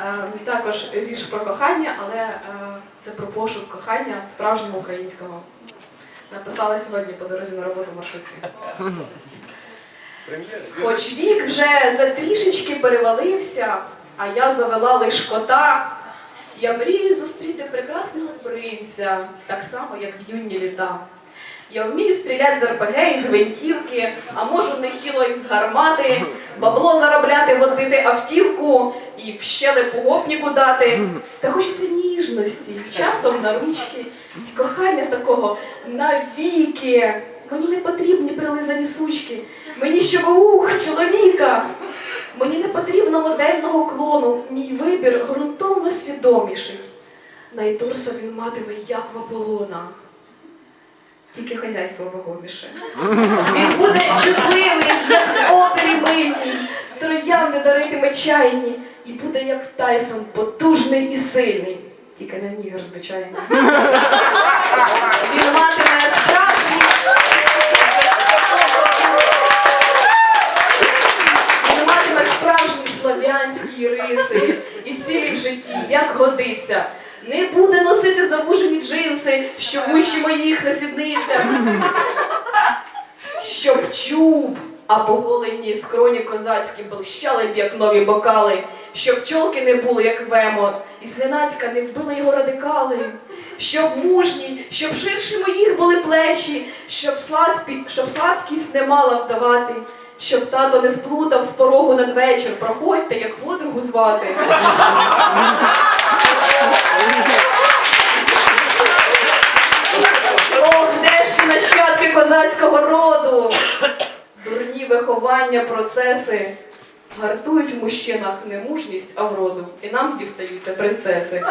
Е, також вірш про кохання, але е, це про пошук кохання справжнього українського. Написала сьогодні по дорозі на роботу маршрутці. Хоч вік вже за трішечки перевалився, а я завела лиш кота. Я мрію зустріти прекрасного принця, так само, як в юні літа. Я вмію стріляти з РПГ з гвинтівки, а можу нехило і з гармати, бабло заробляти, водити автівку і в щелепу гопніку дати. Та хочеться ніжності, часом на ручки, і кохання такого навіки. Мені не потрібні прилизані сучки, мені щоб ух, чоловіка. Мені не потрібно модельного клону, мій вибір ґрунтовно свідоміший. Найдурса він матиме, як в Аполлона. Тільки хазяйство вагоміше. Він буде чутливий, як опері мильній, троянди даритиме чайні, і буде як Тайсон, потужний і сильний. Тільки не нігер, звичайно. Він матиме справжній. Він матиме справжні слав'янські риси і цілі в житті, як годиться. Не буде носити завужені джинси, що вущі моїх на сідницях. Щоб чуб, а поголені скроні козацькі блищали б, як нові бокали, щоб чолки не були, як вемо, і зненацька не вбили його радикали, щоб мужні, щоб ширші моїх були плечі, щоб, сладпі, щоб слабкість не мала вдавати, щоб тато не сплутав з порогу надвечір, проходьте, як подругу звати. Виховання, процеси гартують в мужчинах не мужність, а вроду. І нам дістаються принцеси.